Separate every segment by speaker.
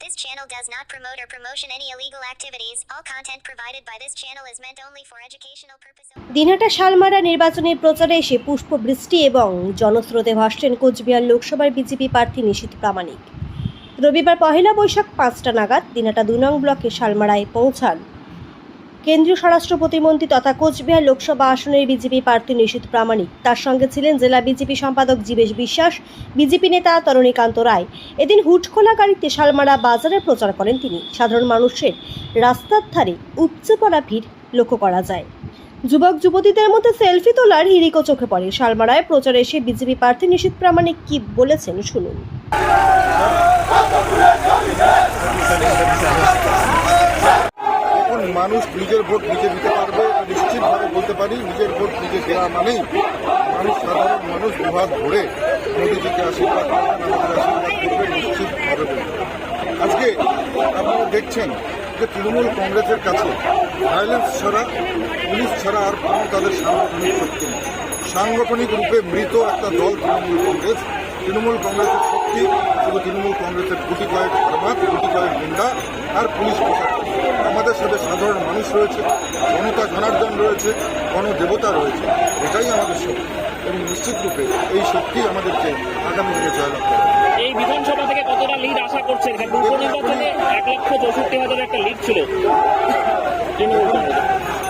Speaker 1: This channel does not promote or promotion any illegal activities. All content provided by this channel is meant only for educational purposes.
Speaker 2: Dinhata Shalmara নির্বাচনের প্রচারে এসে পুষ্পবৃষ্টি এবং জনস্রোতে ভাসছেন কোচবিহার লোকসভার BJP প্রার্থী নিশীথ প্রামাণিক রবিবার পহেলা বৈশাখ পাঁচটা নাগাদ দিনহাটা দুই নং ব্লকের শালমারায় পৌঁছান কেন্দ্রীয় স্বরাষ্ট্র প্রতিমন্ত্রী তথা কোচবিহার লোকসভা আসনের বিজেপি প্রার্থী নিশীথ প্রামাণিক। তার সঙ্গে ছিলেন জেলা বিজেপি সম্পাদক জীবেশ বিশ্বাস, বিজেপি নেতা তরণীকান্ত রায়। এদিন হুটখোলা গাড়িতে শালমারা বাজারে প্রচার করেন তিনি। সাধারণ মানুষের রাস্তার ধারে উপচে পড়া ভিড় লক্ষ্য করা যায়। যুবক, যুবতীদের মধ্যে সেলফি তোলার হিরিকো চোখে পড়ে। শালমারায় প্রচারে এসে বিজেপি প্রার্থী নিশীথ প্রামাণিক কি বলেছেন শুনুন।
Speaker 3: মানুষ নিজের ভোট নিজে দিতে পারবে, নিশ্চিতভাবে বলতে পারি, নিজের ভোট নিজে দেওয়া মানেই মানুষ, সাধারণ মানুষ দুহাত ধরে মোদীজিকে আশীর্বাদ আমাদের আশীর্বাদ করবে নিশ্চিতভাবে আজকে আপনারা দেখছেন যে তৃণমূল কংগ্রেসের কাছে ভায়োলেন্স ছাড়া, পুলিশ ছাড়া আর কোনো তাদের সাংগঠনিক শক্তি নেই। সাংগঠনিক রূপে মৃত একটা দল তৃণমূল কংগ্রেস, তৃণমূল কংগ্রেসের শক্তি শুধু তৃণমূল কংগ্রেসের গুটি কয়েক ধর্মাত গুটি কয়েক গুন্ডা আর পুলিশ প্রশাসন। আমাদের সাথে সাধারণ মানুষ রয়েছে জনতা জনার্দন রয়েছে গণদেবতা রয়েছে। এটাই আমাদের শক্তি। এবং নিশ্চিত রূপে এই শক্তি আমাদেরকে আগামী দিনে জয়লাভ করে
Speaker 4: এই বিধানসভা থেকে কতটা লিড আশা করছেন? উপনির্বাচনে এক লক্ষ চৌষট্টি হাজার একটা লিড ছিল।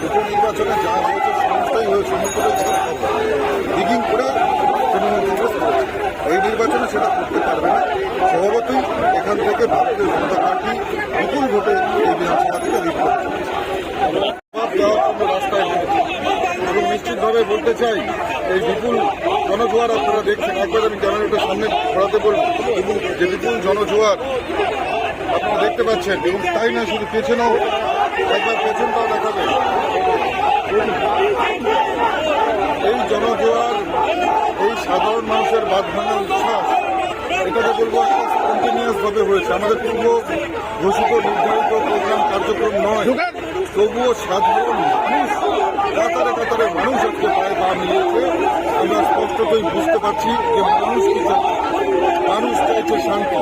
Speaker 3: উপনির্বাচনে যা হয়েছে হয়ে সমস্তটাই ছাড় দিগিং করে তৃণমূল কংগ্রেস করেছে। এই নির্বাচনে সেটা করতে পারবে না। স্বভাবতই এখান থেকে ভারতীয় জনতা পার্টি বিপুল ভোটে এই বিধানসভা থেকে লিড করতে জবাব দেওয়ার জন্য রাস্তায় নেমেছে। এবং নিশ্চিতভাবে বলতে চাই, এই বিপুল জনজোয়ার আপনারা দেখছেন। একবার আমি ক্যামেরাটা সামনে ঘোরাতে বলব। এবং যে বিপুল জনজোয়ার আপনারা দেখতে পাচ্ছেন, এবং তাই না, শুধু পেছনেও একবার পেছনটাও দেখাবে। এই জনজোয়ার, এই সাধারণ মানুষের বাদ ভাঙা উচ্ছ্বাস, এটাকে বলব কন্টিনিউয়াস ভাবে হয়েছে। আমাদের পূর্ব ঘোষিত নির্ধারিত প্রোগ্রাম কার্যক্রম নয়। তবুও সাধারণ মানুষ কাতারে কাতারে মানুষ আজকে পায়ে পা মিলিয়েছে। আমরা স্পষ্টতই বুঝতে পারছি যে মানুষ কি মানুষ চাইছে শান্তি,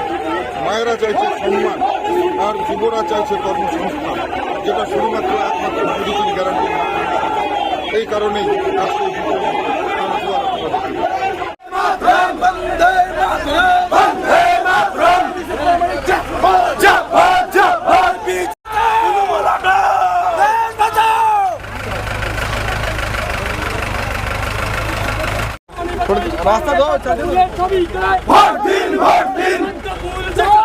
Speaker 3: মায়েরা চাইছে সম্মান, আর যুবরা চাইছে কর্মসংস্থান, যেটা শুধুমাত্র একমাত্র মোদীজির গ্যারান্টি এই কারণেই আজকে রাস্তা দাও
Speaker 5: ভোট দিন ভোট দিন।